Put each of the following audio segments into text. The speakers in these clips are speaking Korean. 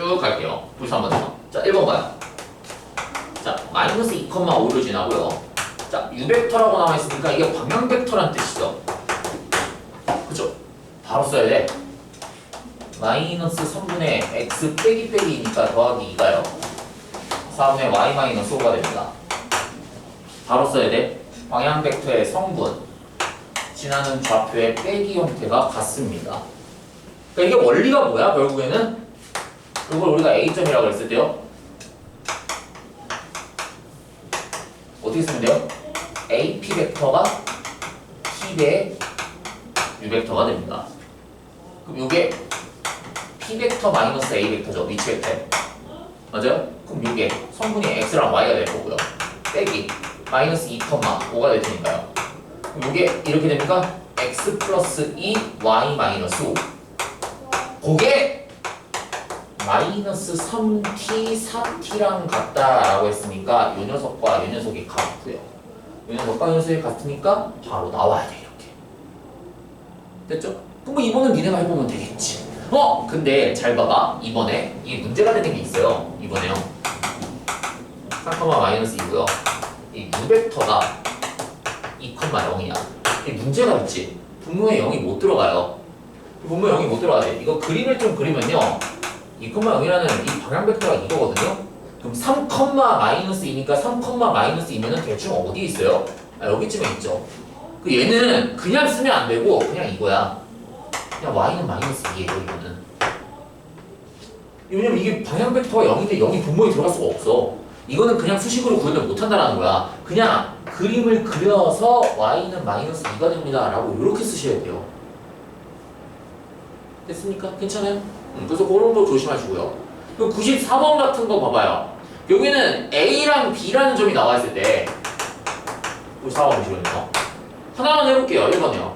쭉 갈게요. 불사 한번 더. 자, 1번 봐요. 자, 마이너스 2,5를 지나고요. 자, 유벡터라고 나와 있으니까 이게 방향 벡터란 뜻이죠. 그죠? 바로 써야 돼. 마이너스 3분의 x 빼기 빼기니까 더하기 2가요. 4분의 y 마이너스 5가 됩니다. 바로 써야 돼. 방향 벡터의 성분. 지나는 좌표의 빼기 형태가 같습니다. 그러니까 이게 원리가 뭐야 결국에는 이걸 우리가 A점이라고 했을 때요 어떻게 쓰면 돼요? AP 벡터가 P대 U 벡터가 됩니다 그럼 이게 P 벡터 마이너스 A 벡터죠 위치 벡터 맞아요? 그럼 이게 성분이 X랑 Y가 될 거고요 빼기 마이너스 2,5가 될 테니까요 그럼 이게 이렇게 됩니까? X 플러스 2 Y 마이너스 5 그게 마이너스 3t, 4t랑 같다라고 했으니까 이 녀석과 이 녀석이 같고요. 이 녀석과 이 녀석이 같으니까 바로 나와야 돼 이렇게. 됐죠? 그럼 뭐 이번은 니네가 해보면 되겠지. 어? 근데 잘 봐봐. 이번에 이 문제가 되는 게 있어요. 이번에요. 3, 마이너스 2고요. 이 유벡터가 2,0이야. 이 문제가 있지. 분모에 0이 못 들어가요. 분모에 0이 못 들어가지. 이거 그림을 좀 그리면요. 2,0이라는 이 방향 벡터가 이거거든요. 그럼 3, 마이너스 2니까 3, 마이너스 2면은 대충 어디에 있어요? 아, 여기쯤에 있죠. 그 얘는 그냥 쓰면 안 되고 그냥 이거야. 그냥 y는 마이너스 2예요, 이거는. 왜냐면 이게 방향 벡터가 0인데 0이 분모에 들어갈 수가 없어. 이거는 그냥 수식으로 구현을 못 한다라는 거야. 그냥 그림을 그려서 y는 마이너스 2가 됩니다. 라고 이렇게 쓰셔야 돼요. 됐습니까? 괜찮아요? 음, 그래서 그런 거 조심하시고요. 그럼 94번 같은 거 봐봐요. 여기는 A랑 B라는 점이 나와 있을 때 94번 보시거든요. 하나만 해볼게요. 1번이요.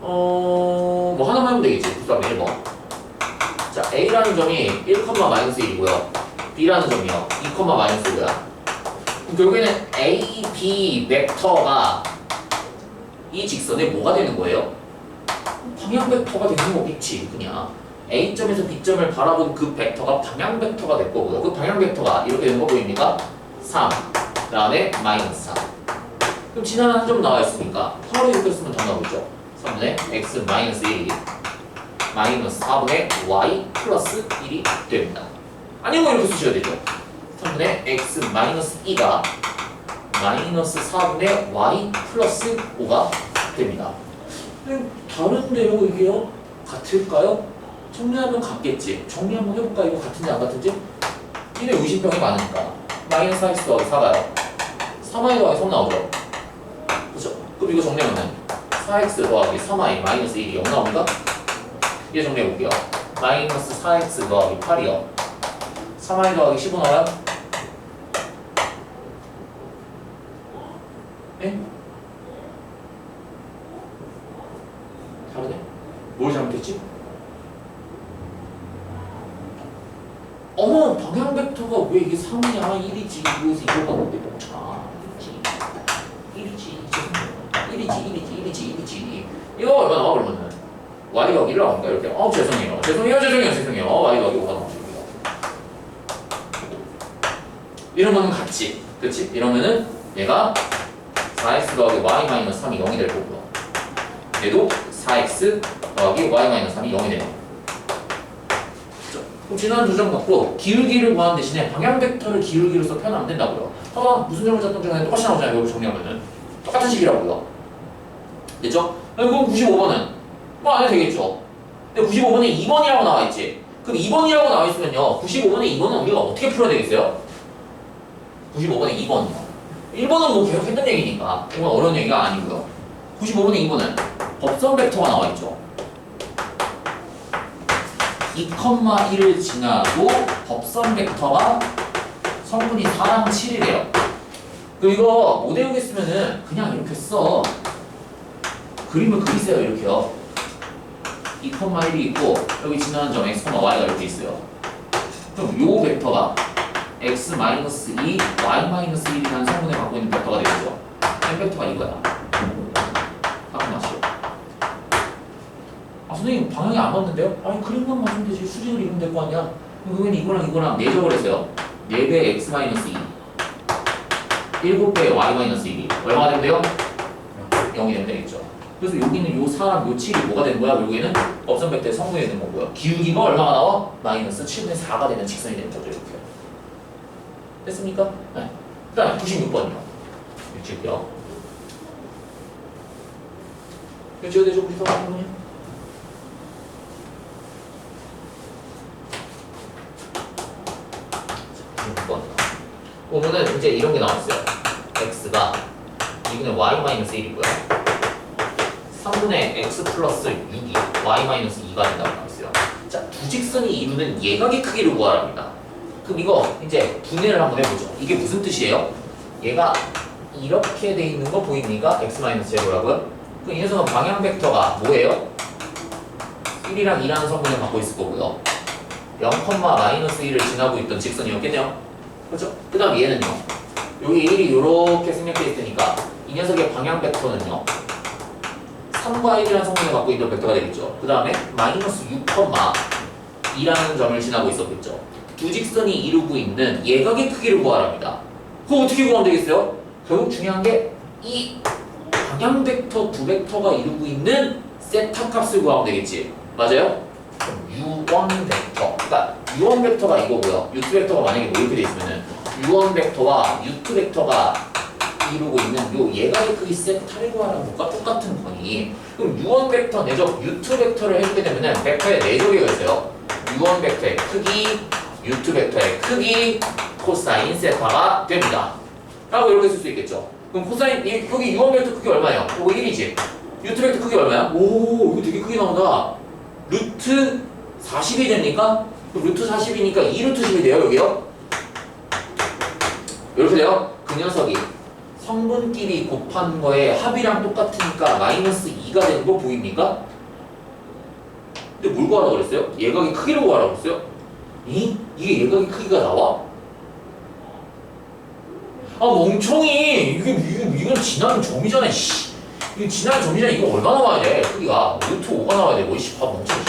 어, 뭐 하나만 하면 되겠지. 94번 1번. 자, A라는 점이 1, 마이너스 1이고요. B라는 점이요. 2, 마이너스 5야. 그럼 결국에는 A, B 벡터가 이 직선에 뭐가 되는 거예요? 방향 벡터가 되는 거겠지, 그냥. A점에서 B점을 바라본 그 벡터가 방향 벡터가 될 거고요. 그 방향 벡터가 이렇게 되는 거 보입니까? 3, 그 다음에 마이너스 4. 그럼 지나는 한점 나와 있으니까 바로 이렇게 쓰면 더 나오죠. 3분의 x 마이너스 1이 마이너스 4분의 y 플러스 1이 됩니다. 아니면 이렇게 쓰셔야 되죠. 3분의 x 마이너스 2가 마이너스 4분의 y 플러스 5가 됩니다. 다른데요 이게요? 같을까요? 정리하면 같겠지. 정리 한번 해볼까? 이거 같은지 안 같은지? 이네 의심병이 많으니까 마이너스 4x 더하기 4가요. 3y 더하기 3 나오죠? 그죠? 그럼 이거 정리하면 4x 더하기 3y 마이너스 1이 0 나옵니까? 이제 정리해볼게요. 마이너스 4x 더하기 8이요. 3y 더하기 15 나와요? 예? 다르네? 뭘 잘못했지? 어머 방향 벡터가 왜 이게 3이냐 1이지 이거에서 이거 봤는데 아 1이지 1이지 죄송해요 1이지 1이지 1이지 1이지 이거 얼마 나와 그러면은 y 더하기 1 나옵니까 이렇게 어 죄송해요 죄송해요 죄송해요 죄송해요 y 더하기 5가 나옵니다 이러면은 같지 그치? 이러면은 얘가 4x 더하기 y 마이너스 3이 0이 될 거고요 얘도 4x 더하기 y 마이너스 3이 0이 되네요 그럼 지난 두점 갖고 기울기를 구하는 대신에 방향 벡터를 기울기로서 표현하면 된다고요. 봐봐 무슨 점을 잡던 중에 똑같이 나오잖아요. 여기 정리하면은 똑같은 식이라고요. 됐죠? 그럼 95번은 뭐 안 해도 되겠죠. 근데 95번에 2번이라고 나와 있지. 그럼 2번이라고 나와 있으면요. 95번에 2번은 우리가 어떻게 풀어야 되겠어요? 95번에 2번이요. 1번은 뭐 계속 했던 얘기니까 이건 어려운 얘기가 아니고요. 95번에 2번은 법선 벡터가 나와 있죠. 2,1을 지나고 법선 벡터가 성분이 4랑 7이래요. 그럼 이거 못 외우겠으면은 그냥 이렇게 써. 그림을 그리세요 이렇게요. 2,1이 있고 여기 지나는 점 x, y가 이렇게 있어요. 그럼 요 벡터가 x 2, y 1이라는 성분을 갖고 있는 벡터가 되겠죠. n 벡터가 이거야. 바꿔 마시오. 아 선생님 방향이 안 맞는데요? 아니 그림만 맞으면 되지 수직을 이루면 될 거 아니야 그러면 이거랑 이거랑 내적을 했어요. 4배 x 마이너스 2. 7배 y 마이너스 1이 얼마가 되면 돼요? 0이 되면 되겠죠. 그래서 여기는 요 4랑 요 7이 뭐가 되는 거야? 여기는 업선 벡터의 성분이 되는 거고요. 기울기가 얼마가 나와? 마이너스 7분의 4가 되는 직선이 되는 거죠. 이렇게. 됐습니까? 네. 그 다음에 96번이요. 유치할게요. 이거 지어야 되죠? 우리 사람은요? 자, 96번. 보면은 이제 이런 게 나왔어요. x가 2분의 y-1이고요. 3분의 x 플러스 6이 y-2가 된다고 나왔어요. 자, 두 직선이 이루는 예각의 크기를 구하랍니다. 그럼 이거 이제 분해를 한번 해보죠. 이게 무슨 뜻이에요? 얘가 이렇게 돼 있는 거 보입니까? x-제로라고요? 그럼 이 녀석은 방향 벡터가 뭐예요? 1이랑 2라는 성분을 갖고 있을 거고요. 0,-1을 지나고 있던 직선이었겠네요. 그렇죠? 그 다음 얘는요. 여기 1이 이렇게 생략돼 있으니까 이 녀석의 방향 벡터는요. 3과 1이라는 성분을 갖고 있던 벡터가 되겠죠. 그 다음에 마이너스 6, 2라는 점을 지나고 있었겠죠. 두 직선이 이루고 있는 예각의 크기를 구하랍니다. 그거 어떻게 구하면 되겠어요? 결국 중요한 게 이 방향 벡터 두 벡터가 이루고 있는 세타 값을 구하면 되겠지. 맞아요? U1 벡터. 그러니까 U1 벡터가 이거고요. U2 벡터가 만약에 뭐 이렇게 돼 있으면은 U1 벡터와 U2 벡터가 이루고 있는 요 예각의 크기 세타를 구하라는 것과 똑같은 거니 그럼 U1 벡터 내적 U2 벡터를 해주게 되면은 벡터의 내적이 있어요. U1 벡터의 크기, U2 벡터의 크기, 코사인 세타가 됩니다. 라고 이렇게 쓸 수 있겠죠. 그럼 코사인 이- 여기 U1 벡터 크기 얼마예요? 이거 1이지. U2 벡터 크기 얼마야? 오 이거 되게 크게 나온다. 루트 40이 됩니까? 루트 40이니까 2루트 10이 돼요 여기요? 이렇게 돼요? 그 녀석이 성분끼리 곱한 거에 합이랑 똑같으니까 마이너스 2가 되는 거 보입니까? 근데 뭘 구하라고 그랬어요? 예각의 크기를 구하라고 그랬어요? 이? 이게 예각의 크기가 나와? 아 멍청이 이게 이거 이건 지나는 점이잖아 씨 이거 지나는 점이잖아 이거 얼마 나와야 돼 크기가 루트 5가 나와야 되고 이씨 봐 멍청이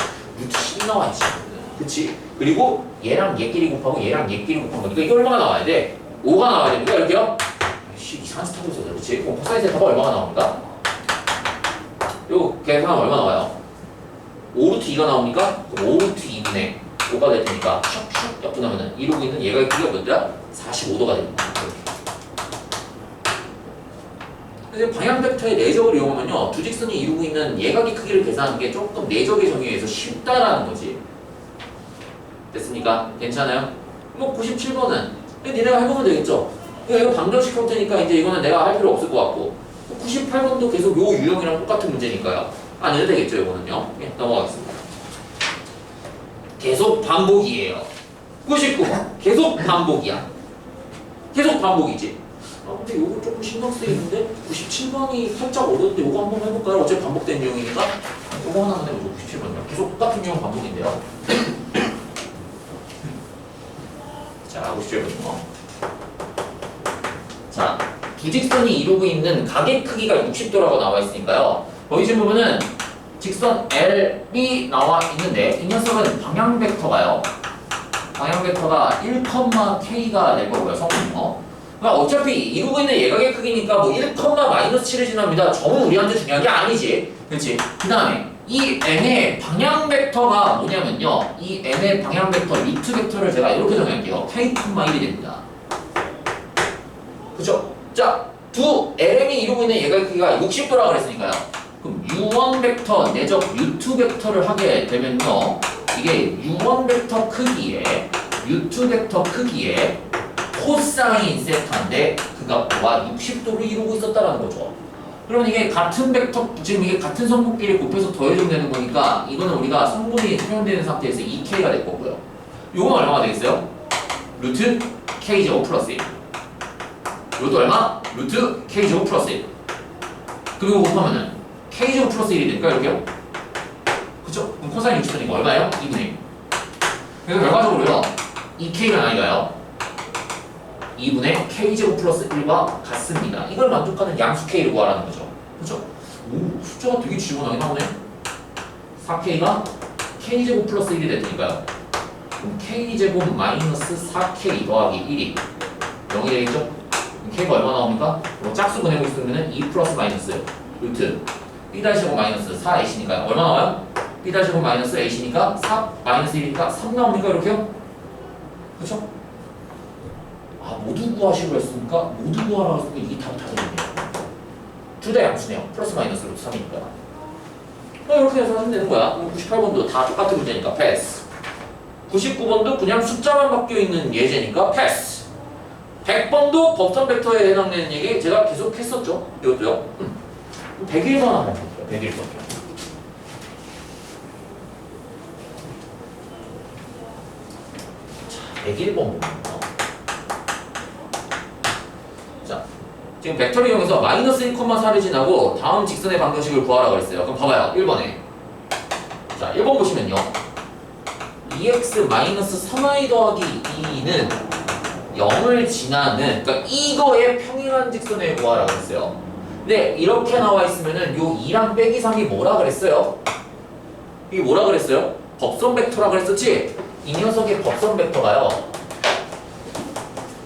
10 나와야지. 그치? 그리고 얘랑 얘끼리 곱하고 얘랑 얘끼리 곱한 거니까 이게 얼마가 나와야 돼? 5가 나와야 됩니까 이렇게요? 씨 이상한 짓 하고 있어 그렇지 그럼 코사인 세타가 얼마가 나옵니까? 이거 계산하면 얼마 나와요? 5루트 2가 나오니까? 그럼 5루트 2분의 5가 될 테니까 슉슉 엮어놓으면 이러고 있는 얘가 크기가 몇이야? 45도가 됩니다. 이렇게. 그래서 방향 벡터의 내적을 이용하면요. 두 직선이 이루고 있는 예각의 크기를 계산하는 게 조금 내적의 정의에 의해서 쉽다라는 거지. 됐습니까? 괜찮아요? 뭐 97번은. 니네가 해보면 되겠죠? 그러니까 이거 방정식 형태니까 이제 이거는 내가 할 필요 없을 것 같고. 98번도 계속 요 유형이랑 똑같은 문제니까요. 안 해도 되겠죠 이거는요? 예, 넘어가겠습니다. 계속 반복이에요. 99번 계속 반복이야. 계속 반복이지 아 근데 요거 조금 신경 쓰이는데 97번이 살짝 어려운데 요거 한번 해볼까요? 어차피 반복된 유형이니까. 요거 하나 한번 해보죠 97번이요. 계속 똑같은 유형 반복인데요. 자 97번이요 자 두 직선이 이루고 있는 각의 크기가 60도라고 나와 있으니까요. 지금 보면은 직선 L이 나와 있는데 이 녀석은 방향 벡터가요. 방향 벡터가 1,k가 될 거고요 성분요 그러니까 어차피 이루고 있는 예각의 크기니까 뭐 1, 마이너스 7을 지납니다. 점은 우리한테 중요한 게 아니지. 그렇지? 그 다음에 이 n의 방향 벡터가 뭐냐면요. 이 n의 방향 벡터, 루트 벡터를 제가 이렇게 정할게요. k, 1이 됩니다. 그죠? 자, 두 LM이 이루고 있는 예각의 크기가 60도라고 그랬으니까요. 그럼 U1 벡터 내적 U2 벡터를 하게 되면요. 이게 U1 벡터 크기에 U2 벡터 크기에 코사인 세타인데 그 값과 60도를 이루고 있었다라는 거죠. 그러면 이게 같은 벡터 지금 이게 같은 성분끼리 곱해서 더해주면 되는 거니까 이거는 우리가 성분이 표현되는 상태에서 2k가 될 거고요. 요건 얼마가 되겠어요? 루트 k 제곱 플러스 1. 이것도 얼마? 루트 k 제곱 플러스 1. 그리고 곱하면은 k 제곱 플러스 1이 될까 이렇게요? 그쵸? 그럼 코사인 60도니까 얼마예요? 2분의 1. 그래서 결과적으로요 2k가 아니라요 2분의 k제곱 플러스 1과 같습니다. 이걸 만족하는 양수 k를 구하라는 거죠. 그죠? 오, 숫자가 되게 지원하게 나오네. 4k가 k제곱 플러스 1이 될 테니까요. 그럼 k제곱 마이너스 4k 더하기 1이 0이 되겠죠? 그럼 k가 얼마 나옵니까? 뭐 짝수 보내고 있으면 2 플러스 마이너스 루트 b 제곱 마이너스 4ac니까 얼마 나와요? b 제곱 마이너스 ac니까 4 마이너스 1이니까 3 나옵니까 이렇게요? 그렇죠? 아 모두 구하시고 했으니까? 모두 구하라고 했으니까 이게 답이 다 되겠네요. 둘 다 양수네요. 플러스 마이너스 루트 3이니까. 어, 이렇게 해서 하면 되는 거야. 98번도 다 똑같은 문제니까 패스. 99번도 그냥 숫자만 바뀌어 있는 예제니까 패스. 100번도 법선 벡터에 해당되는 얘기 제가 계속 했었죠? 이것도요? 음. 101번 한번 볼게요 101번. 자 101번 보면요 자 지금 벡터를 이용해서 마이너스 1,4를 지나고 다음 직선의 방정식을 구하라고 했어요 그럼 봐봐요 1번에 자 1번 보시면요 2x 마이너스 3y 더하기 2는 0을 지나는 그러니까 이거의 평행한 직선을 구하라고 했어요. 근데 이렇게 나와 있으면은 요 2랑 빼기 3이 뭐라 그랬어요? 이게 뭐라 그랬어요? 법선 벡터라 그랬었지? 이 녀석의 법선 벡터가요.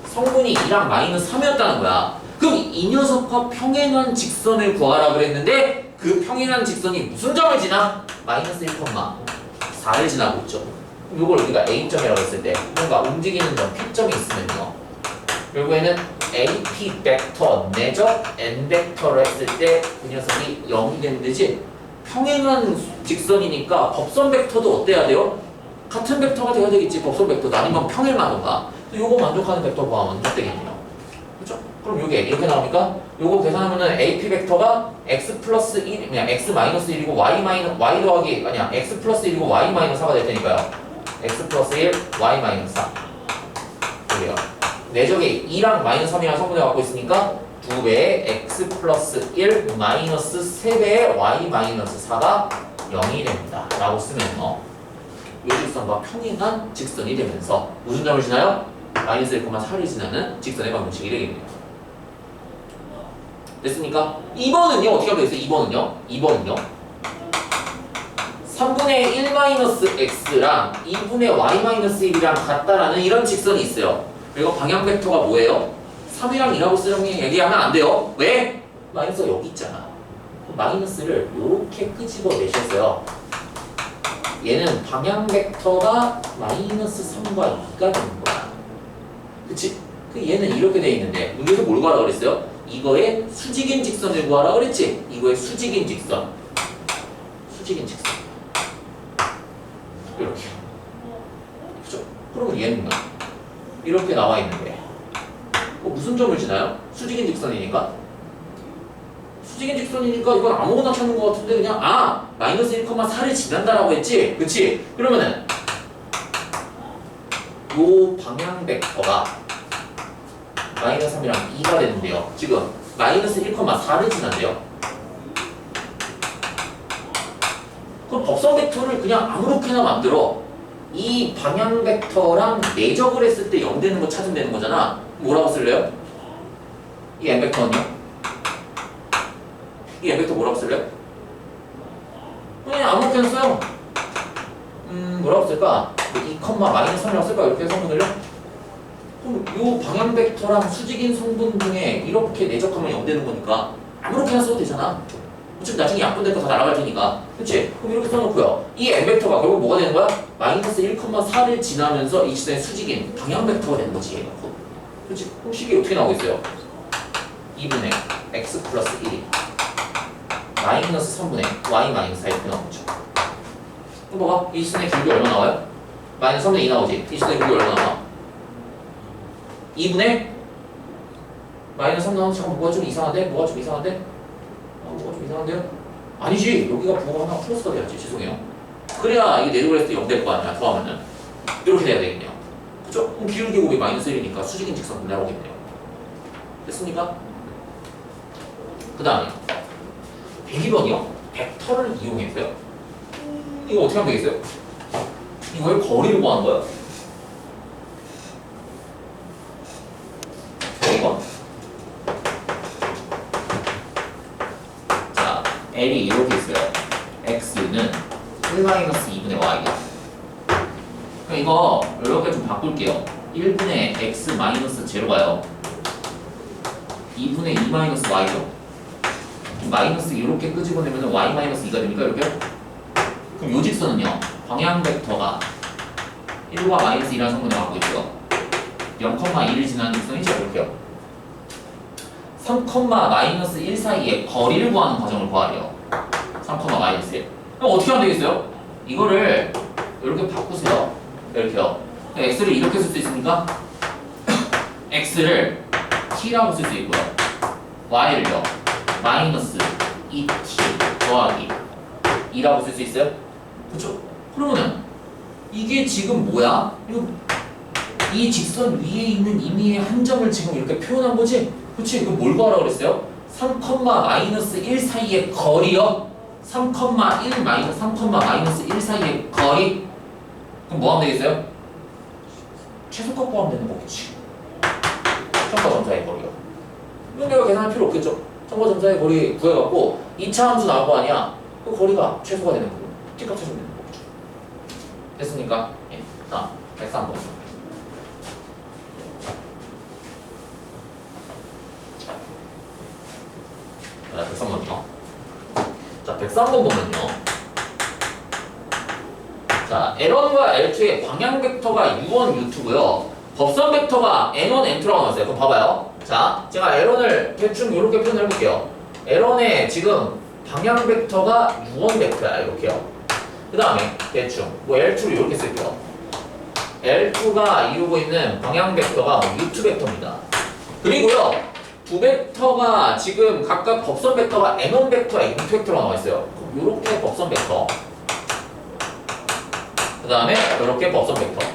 성분이 2랑 마이너스 3이었다는 거야. 그럼 이 녀석과 평행한 직선을 구하라 그랬는데 그 평행한 직선이 무슨 점을 지나? 마이너스 1,4를 지나고 있죠. 이걸 우리가 A점이라고 했을 때 뭔가 움직이는 점 P점이 있으면요 결국에는 AP 벡터 내적 N 벡터를 했을 때 그 녀석이 0이 되는 되지 평행한 직선이니까 법선 벡터도 어때야 돼요? 같은 벡터가 돼야 되겠지 법선 벡터도 아니면 평행하던가 요거 만족하는 벡터 구하면 못 되겠네요 그럼 이게 이렇게 나옵니까? 요거 계산하면은 AP 벡터가 x 플러스 1, 그냥 x 마이너스 1이고 y 마이너스 y 더하기 아니야 x 플러스 1이고 y 마이너스 4가 될 테니까요. x 플러스 1, y 마이너스 4. 여기요. 내적이 2랑 마이너스 3이랑 성분을 갖고 있으니까 두 배의 x 플러스 1 마이너스 3배의 y 마이너스 4가 0이 됩니다. 라고 쓰면요. 이 직선과 평행한 직선이 되면서 무슨 점을 지나요? 마이너스 1,4를 지나는 직선의 방정식이 되겠네요. 됐습니까? 2번은요 어떻게 하면 되겠어요? 2번은요? 2번은요? 3분의 1 마이너스 x랑 2분의 y 마이너스 1이랑 같다라는 이런 직선이 있어요. 그리고 방향 벡터가 뭐예요? 3이랑 2라고 쓰려면 얘기하면 안 돼요. 왜? 마이너스가 여기 있잖아. 마이너스를 이렇게 끄집어 내셨어요. 얘는 방향 벡터가 마이너스 3과 2가 되는 거야. 그치? 그 얘는 이렇게 돼 있는데 문제에서 뭘 구하라 그랬어요? 이거의 수직인 직선을 구하라 그랬지? 이거의 수직인 직선. 수직인 직선. 이렇게. 그죠? 그러면 얘는 이렇게 나와 있는데 어, 무슨 점을 지나요? 수직인 직선이니까. 수직인 직선이니까 이건 아무거나 찾는 것 같은데 그냥 아 마이너스 1,4를 지난다라고 했지, 그렇지? 그러면은 요 방향 벡터가 마이너스 3이랑 2가 되는데요. 지금 마이너스 1,4를 지난대요. 그럼 법선 벡터를 그냥 아무렇게나 만들어 이 방향 벡터랑 내적을 했을 때 0 되는 거 찾으면 되는 거잖아. 뭐라고 쓸래요? 이 n 벡터는요? 이 n 벡터 뭐라고 쓸래요? 그냥 아무렇게나 써요. 음 뭐라고 쓸까? 2, 마이너스 3이라고 쓸까? 이렇게 성분을요? 그럼 이 방향 벡터랑 수직인 성분 중에 이렇게 내적하면 0 되는 거니까 아무렇게나 써도 되잖아. 어차피 나중에 약분될 거 다 날아갈 테니까. 그치? 그럼 이렇게 써놓고요. 이 n 벡터가 결국 뭐가 되는 거야? 마이너스 1,4를 지나면서 이 시선의 수직인 방향 벡터가 되는 거지. 그치? 그럼 식이 어떻게 나오고 있어요? 2분의 x 플러스 1이 마이너스 3분의 y 마이너스 4 이렇게 나오죠. 그럼 봐봐. 이 시선의 길이 얼마 나와요? 마이너스 3분의 2 나오지? 이 시선의 길이 얼마 나와? 2분의 마이너스 3 나오면 잠깐 뭐가 좀 이상한데? 뭐가 좀 이상한데? 어, 뭐가 좀 이상한데요? 아니지 여기가 부호가 하나 플러스가 돼야지 죄송해요 그래야 이게 했을 때0 될 거 아니야 더하면은 이렇게 돼야 되겠네요 그죠? 그럼 기울기 곱이 마이너스 1이니까 수직인 직선 분해하겠네요 됐습니까? 그 다음에 102번이요 벡터를 이용해서요 이거 어떻게 하면 되겠어요? 이거의 거리를 구하는 거야 마이너스 2분의 y 그럼 이거 이렇게 좀 바꿀게요. 1분의 x 마이너스 제로가요. 2분의 2 마이너스 y죠 마이너스 이렇게 끄집어내면 y 마이너스 2가 되니까 이렇게? 그럼 요직선은요 방향 벡터가 1과 마이너스 2라는 성분을 갖고 있고요 0,1을 지나는 직선이 제곱이요. 3, 마이너스 1 사이에 거리를 구하는 과정을 구하래요. 3, 마이너스 1 그럼 어떻게 하면 되겠어요? 이거를 이렇게 바꾸세요. 이렇게요. x를 이렇게 쓸 수 있습니까? x를 t라고 쓸 수 있고요. y를요. 마이너스 2t 더하기 2라고 쓸 수 있어요? 그렇죠? 그러면은 이게 지금 뭐야? 이 직선 위에 있는 임의의 한 점을 지금 이렇게 표현한 거지? 그치? 이거 뭘 구하라고 그랬어요? 3, 마이너스 1 사이의 거리요? 3, 1 마이너스 3, 마이너스 1 사이의 거리? 그럼 뭐 하면 되겠어요? 최소값 구하면 되는 거겠지. 점과 점사의 거리요. 이건 내가 계산할 필요 없겠죠. 점과 점사의 거리 구해갖고 2차 함수 나올 거 아니야? 그 거리가 최소가 되는 거고 t값 최소 되는 거죠. 됐습니까? 예. 자, 103번. 자, 103번이요. 자, 103번 보면요. 자, L1과 L2의 방향 벡터가 U1, U2고요. 법선 벡터가 N1, N2라고 나왔어요. 그럼 봐봐요. 자, 제가 L1을 대충 이렇게 표현해 볼게요. L1의 지금 방향 벡터가 U1 벡터야. 이렇게요. 그 다음에 대충 뭐 L2를 이렇게 쓸게요. L2가 이루고 있는 방향 벡터가 U2 벡터입니다. 그리고요. 두 벡터가 지금 각각 법선 벡터가 N1 벡터와 N2 벡터로 나와 있어요. 그럼 이렇게 법선 벡터. 그 다음에 이렇게 법선 벡터.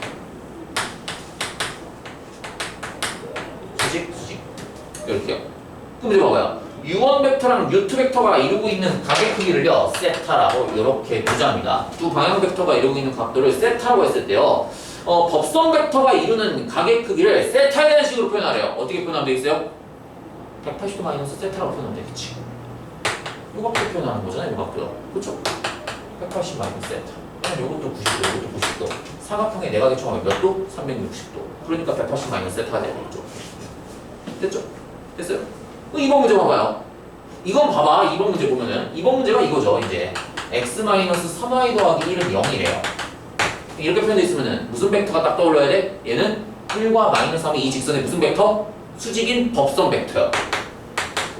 수직, 수직. 이렇게요. 그럼 이제 봐봐요. U1 벡터랑 U2 벡터가 이루고 있는 각의 크기를요, 세타라고 이렇게 부자합니다. 두 방향 벡터가 이루고 있는 각도를 세타라고 했을 때요, 어, 법선 벡터가 이루는 각의 크기를 세타에 대한 식으로 표현하래요. 어떻게 표현하면 되겠어요? 180도 마이너스 세타라고 표현하면 되겠지. 요 각도 표현하는 거잖아요, 요 각도요. 그쵸? 180 마이너스 세타. 그럼 요것도 90도, 요것도 90도. 사각형의 내각의 총합이 몇 도? 360도. 그러니까 180 마이너스 세타가 되겠죠. 됐죠? 됐어요? 그럼 이번 문제 봐봐요. 이건 봐봐. 이번 문제 보면은 이번 문제가 이거죠. 이제 x 3y 더하기 1은 0이래요. 이렇게 표현되어 있으면은 무슨 벡터가 딱 떠올라야 돼? 얘는 1과 마이너스 3이 이 직선의 무슨 벡터? 수직인 법선 벡터요.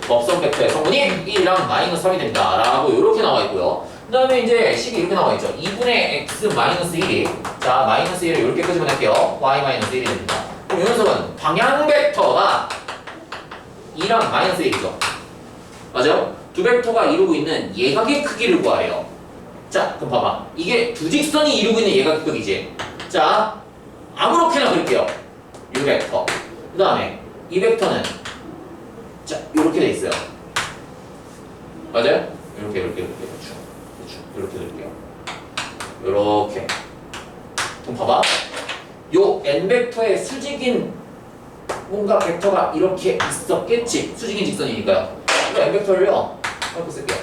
법선 벡터의 성분이 1이랑 마이너스 3이 된다. 라고 이렇게 나와 있고요. 그 다음에 이제 식이 이렇게 나와 있죠. 2분의 x 마이너스 1이 자 마이너스 1을 이렇게 끄집어낼게요. y 마이너스 1이 됩니다. 그럼 이 녀석은 방향 벡터가 2랑 마이너스 1이죠. 맞아요? 두 벡터가 이루고 있는 예각의 크기를 구하래요. 자, 그럼 봐봐. 이게 두 직선이 이루고 있는 예각의 크기지. 자, 아무렇게나 그릴게요. 이 벡터. 그 다음에 이 벡터는 자, 이렇게 돼 있어요. 맞아요? 이렇게, 이렇게, 이렇게. 그렇죠. 이렇게 그릴게요. 이렇게. 그럼 봐봐. 요 n 벡터의 수직인 뭔가 벡터가 이렇게 있었겠지. 수직인 직선이니까요. n 벡터를요. 이렇게 쓸게요.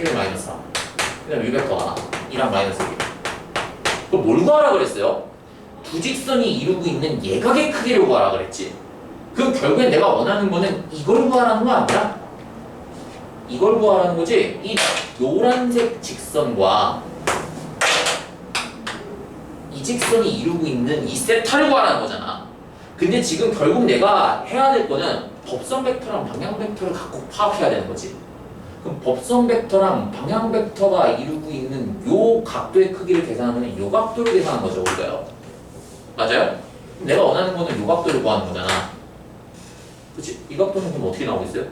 1 마이너스 3. 그 다음에 이 벡터가 2랑 마이너스 1. 그럼 뭘 구하라 그랬어요? 두 직선이 이루고 있는 예각의 크기를 구하라 그랬지. 그럼 결국엔 내가 원하는 거는 이걸 구하라는 거 아니야? 이걸 구하라는 거지. 이 노란색 직선과 이 직선이 이루고 있는 이 세타를 구하라는 거잖아. 근데 지금 결국 내가 해야 될 거는 법선 벡터랑 방향 벡터를 갖고 파악해야 되는 거지. 그럼 법선 벡터랑 방향 벡터가 이루고 있는 요 각도의 크기를 계산하면 요 각도를 계산하는 거죠, 우리가요. 맞아요? 내가 원하는 거는 요 각도를 구하는 거잖아. 그치? 이 각도는 그럼 어떻게 나오고 있어요?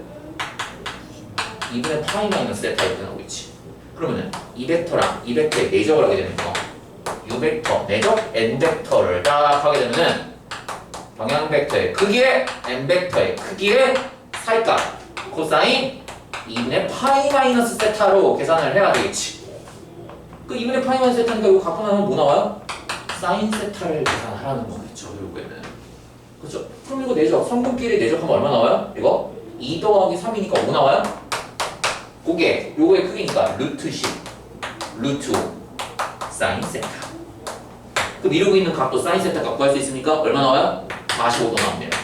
2분의 파이 마이너스 세타 이렇게 나오고 있지. 그러면은 이 벡터랑 이 벡터의 내적을 하게 되면 거. 유 벡터, 내적 n 벡터를 딱 하게 되면은 방향 벡터의 크기에 n 벡터의 크기의 사이값 코사인 2분의 파이 마이너스 세타로 계산을 해야 되겠지. 그 2분의 파이 마이너스 세타니까 이거 갖고 나면 뭐 나와요? 사인 세타를 계산하라는 거겠죠. 결국에는. 그렇죠? 그럼 이거 내적, 성분끼리 내적하면 얼마 나와요? 이거 2 더하기 3이니까 5 나와요? 그게 요거의 크기니까 루트 10 루트 5 사인 세타 그럼 이루고 있는 각도 사인 세타 값 구할 수 있으니까 얼마 나와요? 45도 나옵니다.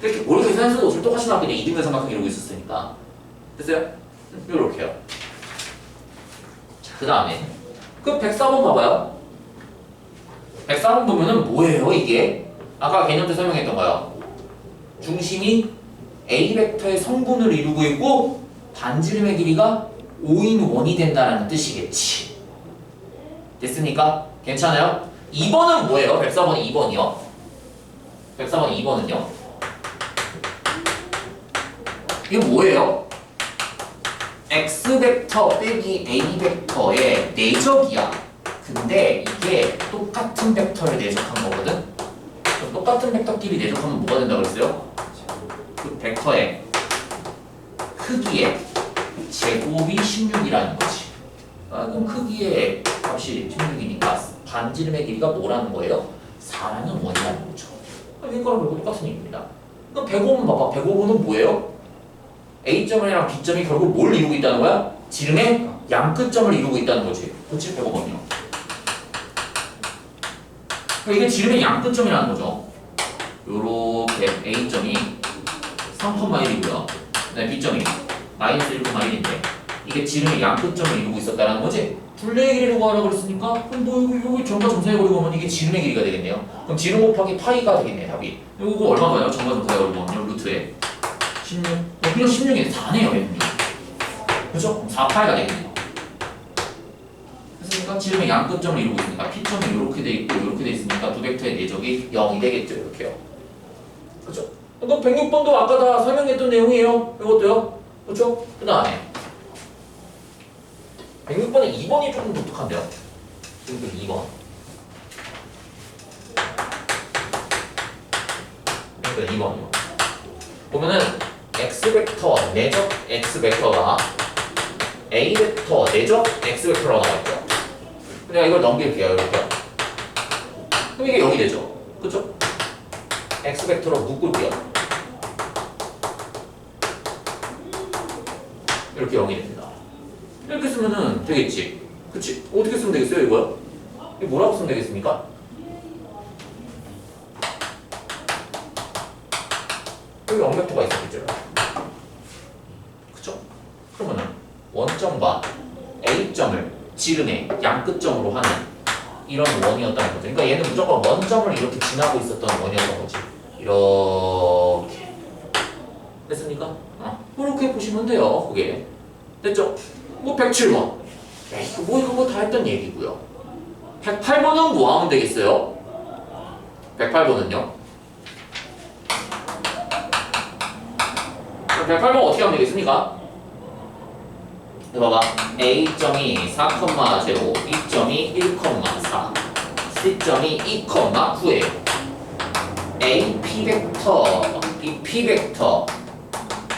이렇게 뭘 계산해서도 어차피 똑같이 나왔겠네. 이등변 삼각형 이루고 있었으니까. 됐어요? 요렇게요. 자, 그 다음에 그 104번 봐봐요. 104번 보면은 뭐예요 이게? 아까 개념 때 설명했던 거요. 중심이 A 벡터의 성분을 이루고 있고 반지름의 길이가 5인 원이 된다는 뜻이겠지. 됐습니까? 괜찮아요? 2번은 뭐예요? 104번 2번이요. 104번 2번은요? 이게 뭐예요? x 벡터 빼기 a 벡터의 내적이야. 근데 이게 똑같은 벡터를 내적한 거거든. 똑같은 벡터끼리 내적하면 뭐가 된다 그랬어요? 그 벡터의 크기의 제곱이 16이라는 거지. 아, 그럼 크기의 값이 16이니까 반지름의 길이가 뭐라는 거예요? 4라는 원이라는 거죠. 그럼 이거랑 결국 똑같은 얘기입니다. 그럼 105번 봐봐. 105번은 뭐예요? A점이랑 B점이 결국 뭘 이루고 있다는 거야? 지름의 양끝점을 이루고 있다는 거지. 그치? 105번이요. 그러니까 이게 지름의 양끝점이라는 거죠. 요렇게 A점이 3,1이고요. 네, B점이 마이너스 1,1인데 이게 지름의 양끝점을 이루고 있었다는 거지. 둘레의 길이를 구하라 그랬으니까 그럼 뭐 여기, 점과 점사의 거리 보면 이게 지름의 길이가 되겠네요. 그럼 지름 곱하기 파이가 되겠네 답이. 이거 얼마 가요? 점과 점사의 거리 보면요. 루트에 16. 어, 그냥 16이 4네요, 얘는요. 그죠? 4파이가 되겠네요. 지름의 양끝점을 이루고 있으니까 P점이 이렇게 돼 있고 이렇게 돼 있으니까 두 벡터의 내적이 0이 되겠죠, 이렇게요. 그죠? 이거 106번도 아까 다 설명했던 내용이에요. 이것도요. 그죠? 그 다음에 106번에 2번이 조금 독특한데요. 그리고 2번. 그러니까 2번이요. 보면은 x 벡터 내적 x 벡터가 a 벡터 내적 x 벡터라고 나와 있죠. 그냥 이걸 넘길게요, 이렇게. 그럼 이게 0이 되죠. 그죠? x 벡터로 묶을게요. 이렇게 0이 됩니다. 이렇게 쓰면은 되겠지. 그치? 어떻게 쓰면 되겠어요, 이거요? 이게 뭐라고 쓰면 되겠습니까? 여기 원벡터가 있었겠죠. 그쵸? 그러면은 원점과 A점을 지름의 양 끝점으로 하는 이런 원이었다는 거죠. 그러니까 얘는 무조건 원점을 이렇게 지나고 있었던 원이었던 거지. 이렇게. 됐습니까? 어. 이렇게 보시면 돼요. 그게. 됐죠? 뭐 107번. 에이, 뭐 이거 뭐 다 했던 얘기고요. 108번은 뭐 하면 되겠어요? 108번은요? 108번 어떻게 하면 되겠습니까? 네, 봐봐. A점이 4,0, B점이 1,4, C점이 2,9예요. A P 벡터, B P 벡터,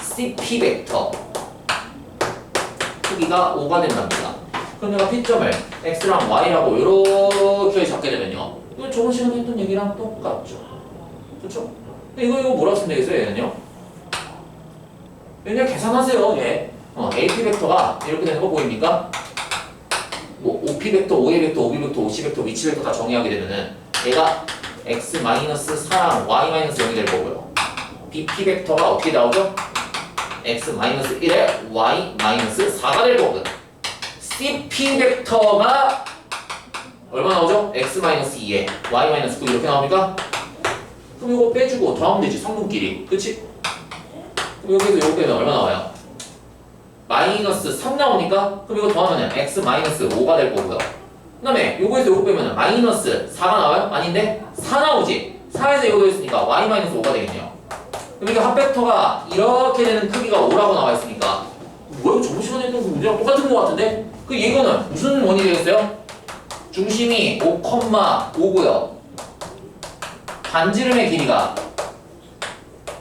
C P 벡터 크기가 5가 된답니다. 그럼 내가 P점을 X랑 Y라고 이렇게 잡게 되면요. 이거 저번 시간에 했던 얘기랑 똑같죠. 그렇죠? 이거 이거 뭐라고 쓰면 되겠어요, 얘는요? 그냥 계산하세요, 얘. 어, AP 벡터가 이렇게 되는 거 보입니까? 뭐 OP 벡터, OA 벡터, OB 벡터, OC 벡터, 위치 벡터 다 정의하게 되면은 얘가 x 4랑 y 0이 될 거고요. BP 벡터가 어떻게 나오죠? x 1에 y 4가 될 거거든. CP 벡터가 얼마 나오죠? x 2에 y 9 이렇게 나옵니까? 그럼 이거 빼주고 더하면 되지 성분끼리, 그렇지? 여기서 여기에서 얼마 나와요? 마이너스 3 나오니까 그럼 이거 더하면 x 마이너스 5가 될 거고요. 그 다음에 요거에서 요거 빼면 마이너스 4가 나와요? 아닌데 4 나오지. 4에서 이거 더했으니까 y 마이너스 5가 되겠네요. 그럼 이게 합벡터가 이렇게 되는 크기가 5라고 나와 있으니까 뭐야 저번 시간에 했던 그 문제랑 똑같은 거 같은데? 그 이거는 무슨 원이 되겠어요? 중심이 5,5고요. 반지름의 길이가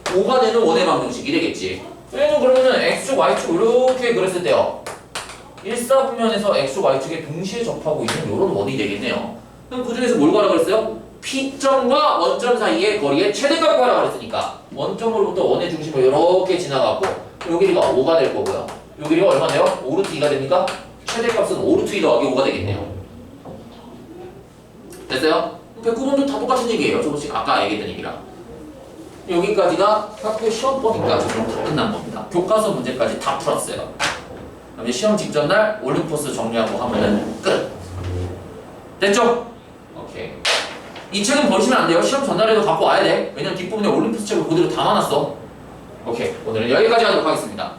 5가 되는 원의 방정식이 되겠지. 얘는 그러면은 x축, y축 이렇게 그렸을 때요. 일사분면에서 x축, y축에 동시에 접하고 있는 이런 원이 되겠네요. 그럼 그 중에서 뭘 구하라 그랬어요? P점과 원점 사이의 거리의 최대값 구하라 그랬으니까 원점으로부터 원의 중심을 이렇게 지나가고 요 길이가 5가 될 거고요. 요 길이가 얼마네요? 5루트 2가 됩니까? 최대값은 5루트 2 더하기 5가 되겠네요. 됐어요? 109번도 다 똑같은 얘기예요. 시간 아까 얘기했던 얘기랑. 여기까지가 학교 시험법까지 다 끝난 겁니다. 교과서 문제까지 다 풀었어요. 그다음에 시험 직전 날 올림포스 정리하고 하면은 끝. 됐죠? 오케이. 이 책은 버리시면 안 돼요. 시험 전날에도 갖고 와야 돼. 왜냐면 뒷부분에 올림포스 책을 그대로 담아놨어. 오케이. 오늘은 여기까지 하도록 하겠습니다.